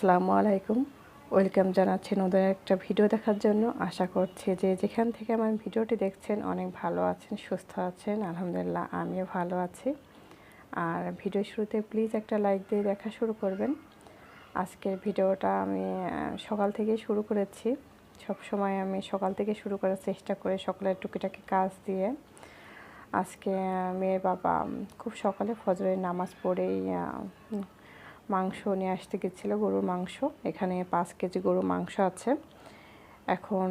আসসালামু আলাইকুম। ওয়েলকাম জানাচ্ছি নতুন একটা ভিডিও দেখার জন্য। আশা করছি যে যেখান থেকে আমার ভিডিওটি দেখছেন অনেক ভালো আছেন, সুস্থ আছেন। আলহামদুলিল্লাহ, আমিও ভালো আছি। আর ভিডিও শুরুতে প্লিজ একটা লাইক দিয়ে দেখা শুরু করবেন। আজকের ভিডিওটা আমি সকাল থেকেই শুরু করেছি। সব সময় আমি সকাল থেকে শুরু করার চেষ্টা করে সকালের টুকিটাকি কাজ দিয়ে। আজকে মেয়ের বাবা খুব সকালে ফজরের নামাজ পড়েই মাংস নিয়ে আসতে গেছিল, গরুর মাংস। এখানে পাঁচ কেজি গরুর মাংস আছে। এখন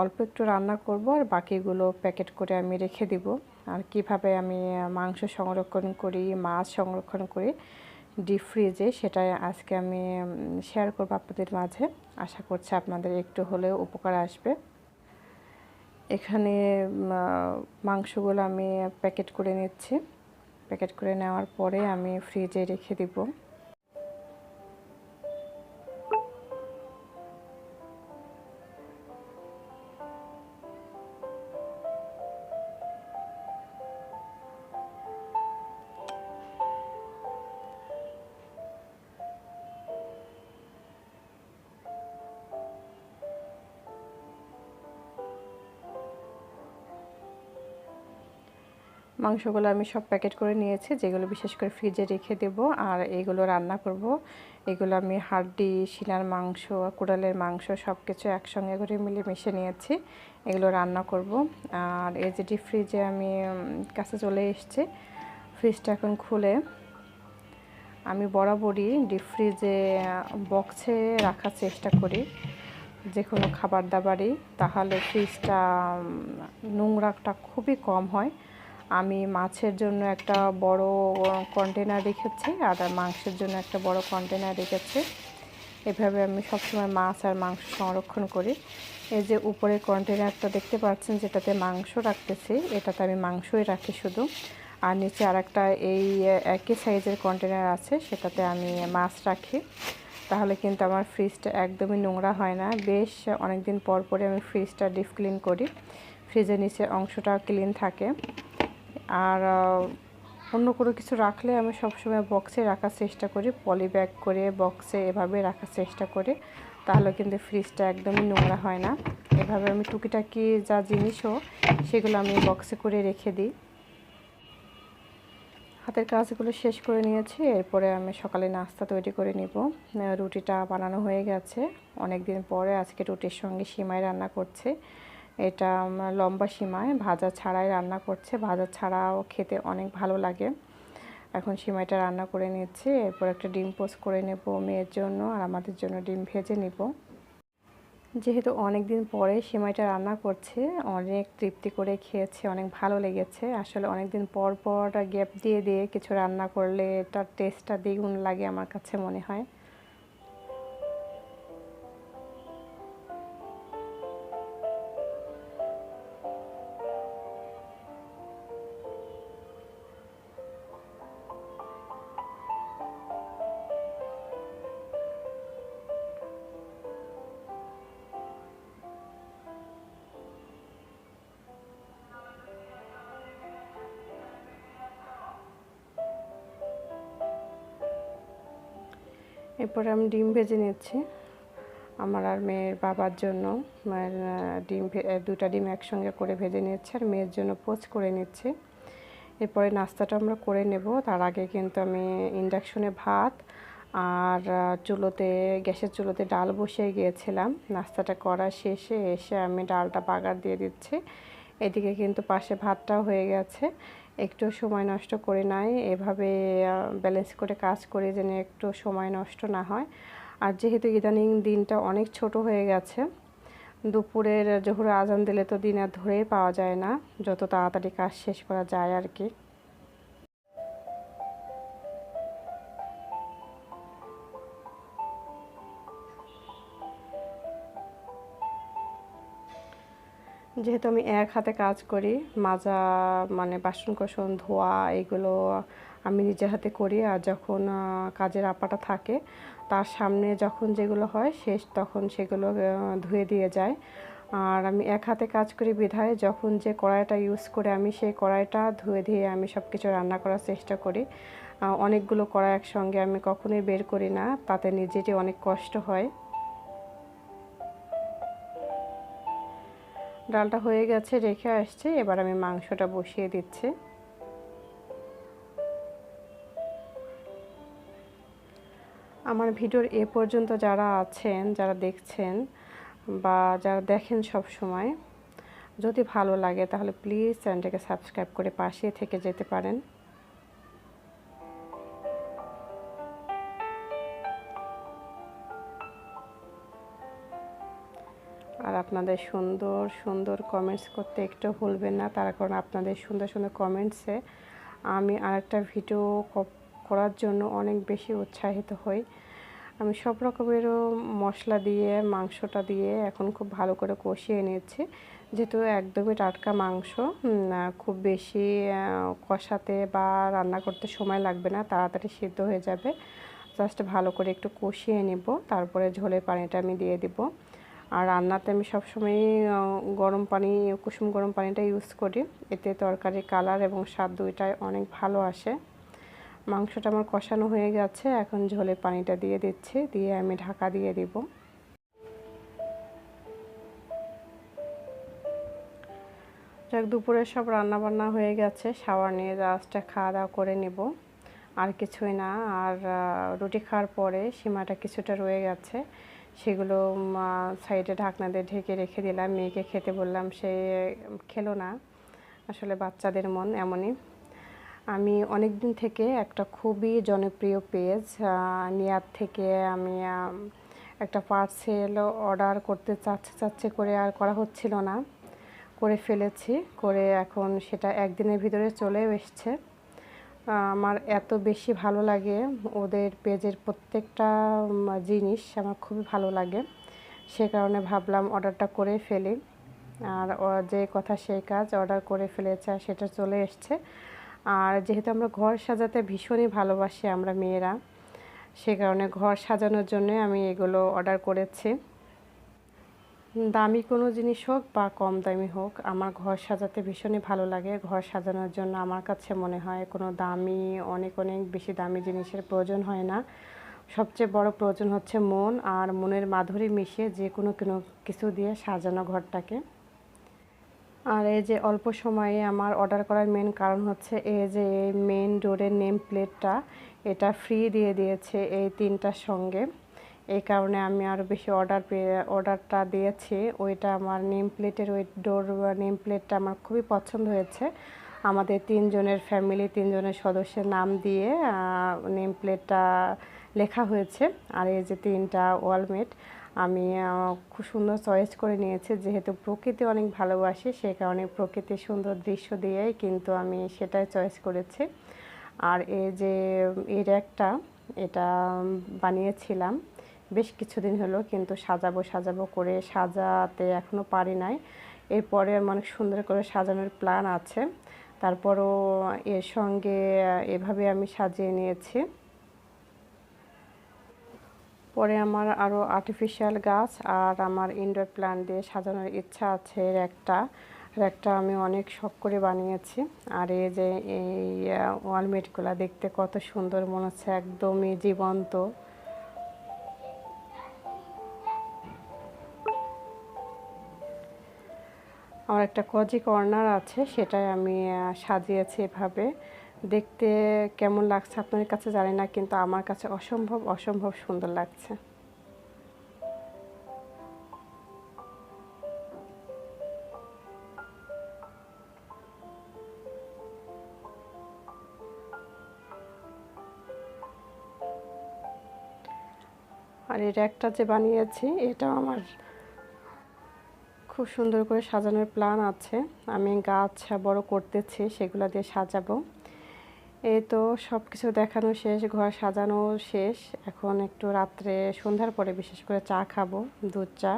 অল্প একটু রান্না করব আর বাকিগুলো প্যাকেট করে আমি রেখে দিব। আর কীভাবে আমি মাংস সংরক্ষণ করি, মাছ সংরক্ষণ করি, ডিপ ফ্রিজে সেটাই আজকে আমি শেয়ার করব আপনাদের মাঝে। আশা করছি আপনাদের একটু হলেও উপকার আসবে। এখানে মাংসগুলো আমি প্যাকেট করে নিচ্ছি। প্যাকেট করে নেওয়ার পরে আমি ফ্রিজে রেখে দিব। মাংসগুলো আমি সব প্যাকেট করে নিয়েছি, যেগুলো বিশেষ করে ফ্রিজে রেখে দেব। আর এগুলো রান্না করব। এগুলো আমি হাড্ডি, শিলার মাংস, কোড়ালের মাংস সব কিছু একসঙ্গে করে মিলে মিশে নিয়েছি। এগুলো রান্না করব। আর এই যে ডিপ ফ্রিজে আমি কাছে চলে এসেছি। ফ্রিজটা এখন খুলে আমি বরাবরই ডিপ ফ্রিজে বক্সে রাখার চেষ্টা করি। যে কোনো খাবার দাবারই তাহলে ফ্রিজটা নোংরাটা খুবই কম হয়। আমি মাছের জন্য একটা বড় কন্টেনার রেখেছি আর মাংসের জন্য একটা বড় কন্টেনার রেখেছি। এভাবে আমি সবসময় মাছ আর মাংস সংরক্ষণ করি। এই যে উপরে কন্টেনারটা দেখতে পাচ্ছেন যেটাতে মাংস রাখতেছি, এটাতে আমি মাংসই রাখি শুধু। আর নিচে আরেকটা এই একই সাইজের কন্টেনার আছে, সেটাতে আমি মাছ রাখি। তাহলে কিন্তু আমার ফ্রিজটা একদমই নোংরা হয় না। বেশ অনেক দিন পর পরে আমি ফ্রিজটা ডিপ ক্লিন করি। ফ্রিজের নিচের অংশটা ক্লিন থাকে। আর অন্য কোনো কিছু রাখলে আমি সবসময় বক্সে রাখার চেষ্টা করি পলি ব্যাগ করে বক্সে এভাবে রাখার চেষ্টা করি, তাহলে কিন্তু ফ্রিজটা একদমই নোংরা হয় না। এভাবে আমি টুকিটাকি যা জিনিসও সেগুলো আমি বক্সে করে রেখে দিই। হাতের কাজগুলো শেষ করে নিয়েছি, এরপরে আমি সকালে নাস্তা তৈরি করে নিব। রুটিটা বানানো হয়ে গেছে। অনেক দিন পরে আজকে রুটির সঙ্গে সিমাই রান্না করছে। এটা লম্বা সিমাই ভাজা ছাড়াই রান্না করছে। ভাজা ছাড়াও খেতে অনেক ভালো লাগে। এখন সিমাইটা রান্না করে নিচ্ছি। এরপর একটা ডিম পোস্ট করে নেব মেয়ের জন্য আর আমাদের জন্য ডিম ভেজে নেব। যেহেতু অনেক দিন পরে সিমাইটা রান্না করছে, অনেক তৃপ্তি করে খেয়েছে, অনেক ভালো লেগেছে। আসলে অনেক দিন পর পর গ্যাপ দিয়ে দিয়ে কিছু রান্না করলে এটার টেস্টটা দ্বিগুণ লাগে আমার কাছে মনে হয়। এরপরে আমি ডিম ভেজে নিচ্ছি। আমার আর মেয়ের বাবার জন্য, মায়ের ডিম দুটা ডিম একসঙ্গে করে ভেজে নিচ্ছে আর মেয়ের জন্য পোচ করে নিচ্ছে। এরপরে নাস্তাটা আমরা করে নেব। তার আগে কিন্তু আমি ইন্ডাকশনে ভাত আর চুলোতে, গ্যাসের চুলোতে ডাল বসিয়ে গিয়েছিলাম। নাস্তাটা করা শেষে এসে আমি ডালটা বাগার দিয়ে দিচ্ছি। এদিকে কিন্তু পাশে ভাতটাও হয়ে গেছে। একটু সময় নষ্ট করে নাই এভাবে ব্যালেন্স করে কাজ করে যেন একটু সময় নষ্ট না হয়। আর যেহেতু ইদানিং দিনটা অনেক ছোট হয়ে গেছে, দুপুরের জহুর আজান দিলে তো দিন আর ধরেই পাওয়া যায় না। যত তাড়াতাড়ি কাজ শেষ করা যায় আর কি। যেহেতু আমি এক হাতে কাজ করি, মাজা মানে বাসন কোসন ধোয়া, এগুলো আমি নিজের হাতে করি। আর যখন কাজের আপাটা থাকে, তার সামনে যখন যেগুলো হয়, শেষ তখন সেগুলো ধুয়ে দিয়ে যায়। আর আমি এক হাতে কাজ করি বিধায়, যখন যে কড়াইটা ইউজ করে আমি সেই কড়াইটা ধুয়ে ধুয়ে আমি সব কিছু রান্না করার চেষ্টা করি। অনেকগুলো কড়াই একসঙ্গে আমি কখনোই বের করি না, তাতে নিজেরই অনেক কষ্ট হয়। ডালটা হয়ে গেছে, রেখে আসছে। এবার আমি মাংসটা বসিয়ে দিচ্ছি। আমার ভিডিওর এ পর্যন্ত যারা আছেন, যারা দেখছেন বা যারা দেখেন সব সময়, যদি ভালো লাগে তাহলে প্লিজ চ্যানেলটাকে সাবস্ক্রাইব করে পাশে থেকে যেতে পারেন। আপনাদের সুন্দর সুন্দর কমেন্টস করতে একটু ভুলবেন না। তার কারণ আপনাদের সুন্দর সুন্দর কমেন্টসে আমি আরেকটা ভিডিও করার জন্য অনেক বেশি উৎসাহিত হই। আমি সব রকমেরও মশলা দিয়ে, মাংসটা দিয়ে এখন খুব ভালো করে কষিয়ে নিয়েছি। যেহেতু একদমই টাটকা মাংস খুব বেশি কষাতে বা রান্না করতে সময় লাগবে না, তাড়াতাড়ি সিদ্ধ হয়ে যাবে। জাস্ট ভালো করে একটু কষিয়ে নেব, তারপরে ঝোলের পানিটা আমি দিয়ে দিব। আর রান্নাতে আমি সবসময় গরম পানি, কুসুম গরম পানিটা ইউজ করি। এতে তরকারি কালার এবং স্বাদ দুইটাই অনেক ভালো আসে। মাংসটা আমার কষানো হয়ে গেছে, এখন ঝোলে পানিটা দিয়ে দিচ্ছি, দিয়ে আমি ঢাকা দিয়ে দিব। যাক, দুপুরে সব রান্না বান্না হয়ে গেছে, শাওয়ার নিয়ে জাস্টটা খাওয়া দাওয়া করে নিব। আর কিছুই না, আর রুটি খাওয়ার পরে সীমাটা কিছুটা রয়ে গেছে। সেগুলো সাইডে ঢাকনা দিয়ে ঢেকে রেখে দিলাম। মেয়েকে খেতে বললাম, সে খেলো না। আসলে বাচ্চাদের মন এমনই। আমি অনেক দিন থেকে একটা খুবই জনপ্রিয় পেজ নিয়ার থেকে আমি একটা পার্সেল অর্ডার করতে চাচ্ছে চাচ্ছে করে আর করা হচ্ছিল না। করে ফেলেছি, করে এখন সেটা একদিনের ভিতরে চলেও এসছে। আমার এত বেশি ভালো লাগে ওদের পেজের প্রত্যেকটা জিনিস আমার খুবই ভালো লাগে। সে কারণে ভাবলাম অর্ডারটা করে ফেলি। আর যে কথা সেই কাজ অর্ডার করে ফেলেছে, সেটা চলে এসছে। আর যেহেতু আমরা ঘর সাজাতে ভীষণই ভালোবাসি আমরা মেয়েরা, সে কারণে ঘর সাজানোর জন্য আমি এগুলো অর্ডার করেছি। দামি কোনো জিনিস হোক বা কম দামি হোক, আমার ঘর সাজাতে ভীষণই ভালো লাগে। ঘর সাজানোর জন্য আমার কাছে মনে হয় কোনো দামি, অনেক অনেক বেশি দামি জিনিসের প্রয়োজন হয় না। সবচেয়ে বড় প্রয়োজন হচ্ছে মন আর মনের মাধুরী মিশিয়ে যে কোনো কোনো কিছু দিয়ে সাজানো ঘরটাকে। আর এই যে অল্প সময়ে আমার অর্ডার করার মেন কারণ হচ্ছে এই যে মেন ডোরের নেম প্লেটটা এটা ফ্রি দিয়ে দিয়েছে এই তিনটার সঙ্গে। এই কারণে আমি আরও বেশি অর্ডার পেয়ে অর্ডারটা দিয়েছি। ওইটা আমার নেম প্লেটের ওই ডোর নেম প্লেটটা আমার খুবই পছন্দ হয়েছে। আমাদের তিনজনের ফ্যামিলি তিনজনের সদস্যের নাম দিয়ে নেম প্লেটটা লেখা হয়েছে। আর এই যে তিনটা ওয়ালমেট আমি খুব সুন্দর চয়েস করে নিয়েছি। যেহেতু প্রকৃতি অনেক ভালোবাসি, সে কারণে প্রকৃতির সুন্দর দৃশ্য দিয়েই কিন্তু আমি সেটাই চয়েস করেছি। আর এই যে, এর একটা, এটা বানিয়েছিলাম। বেশ কিছুদিন হলো কিন্তু সাজাবো সাজাবো করে সাজাতে এখনও পারি নাই। এরপরে অনেক সুন্দর করে সাজানোর প্ল্যান আছে। তারপরও এর সঙ্গে এভাবে আমি সাজিয়ে নিয়েছি। পরে আমার আরও আর্টিফিশিয়াল গাছ আর আমার ইনডোর প্ল্যান্ট দিয়ে সাজানোর ইচ্ছা আছে এর একটা একটা আমি অনেক শখ করে বানিয়েছি। আর এই যে এই ওয়ালমেটগুলো দেখতে কত সুন্দর মনে হচ্ছে, একদমই জীবন্ত। আমার একটা কজি কর্নার আছে, সেটাই আমি সাজিয়েছি এভাবে। দেখতে কেমন লাগছে আপনাদের কাছে জানি না, কিন্তু আমার কাছে অসম্ভব অসম্ভব সুন্দর লাগছে। আর এটা একটা যে বানিয়েছি এটা আমার খুব সুন্দর করে সাজানোর প্ল্যান আছে। আমি গাছ বড় করতেছি, সেগুলো দিয়ে সাজাবো। এই তো সব কিছু দেখানো শেষ, ঘর সাজানো শেষ। এখন একটু রাত্রে সন্ধ্যার পরে বিশেষ করে চা খাব, দুধ চা।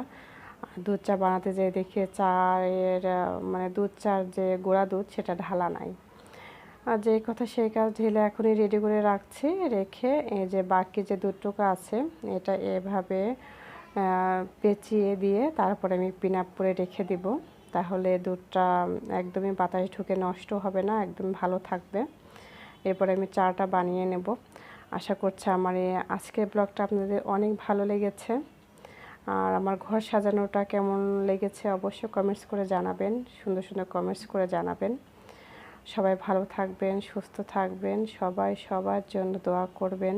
দুধ চা বানাতে যেয়ে দেখি চায়ের মানে দুধ চার যে গোড়া দুধ, সেটা ঢালা নাই। আর যে কথা সেই কাজ ঢেলে এখনই রেডি করে রাখছি, রেখে এই যে বাকি যে দুধটুকু আছে, এটা এভাবে পেঁচিয়ে দিয়ে তারপরে আমি পিন আপ করে রেখে দিব। তাহলে দুধটা একদমই বাতাস ঢুকে নষ্ট হবে না, একদম ভালো থাকবে। এরপরে আমি চাটা বানিয়ে নেব। আশা করছি আমার এই আজকের ব্লগটা আপনাদের অনেক ভালো লেগেছে। আর আমার ঘর সাজানোটা কেমন লেগেছে অবশ্যই কমেন্টস করে জানাবেন, সুন্দর সুন্দর কমেন্টস করে জানাবেন। সবাই ভালো থাকবেন, সুস্থ থাকবেন, সবাই সবার জন্য দোয়া করবেন।